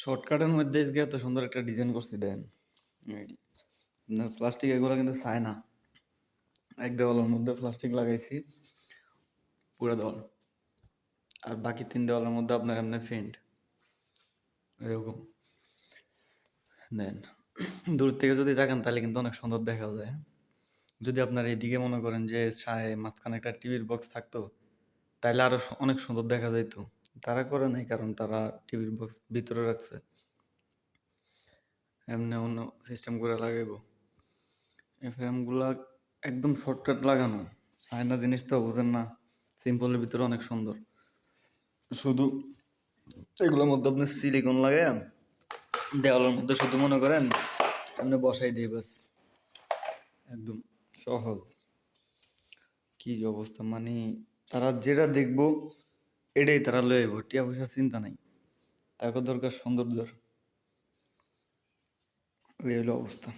শর্টকাটের মধ্যে আজকে এত সুন্দর একটা ডিজাইন করছি, দেন প্লাস্টিক এগুলো কিন্তু চায় না। এক দেওয়ালের মধ্যে প্লাস্টিক লাগাইছি, পুরো দেওয়াল। আর বাকি তিন দেওয়ালের মধ্যে আপনার এমনি ফেন্ট এরকম। দেন, দূর থেকে যদি দেখেন, তাহলে কিন্তু অনেক সুন্দর দেখা যায়। যদি আপনার এইদিকে মনে করেন যে ছায় মাঝখানে একটা টিভির বক্স থাকতো, তাহলে আরও সু- অনেক সুন্দর দেখা যাইতো। তারা করে নাই, কারণ তারা টিভির বক্স ভিতরে রাখছে। এমনি অন্য সিস্টেম করে লাগাইবো। এই ফ্রেমগুলা একদম শর্টকাট লাগানো। চায়না জিনিস তো বুঝেন না সিম্পলের ভিতরে অনেক সুন্দর। শুধু এগুলোর মধ্যে আপনি সিলিকন লাগাই দেওয়ালের মধ্যে শুধু মনে করেন আপনি বসাই দিয়ে বাস একদম সহজ। কি অবস্থা মানে তারা যেটা দেখব এটাই তারা লয়ে আইবো টিয়া পয়সার চিন্তা নাই। তাকে দরকার সৌন্দর্যর। এই হলো অবস্থা।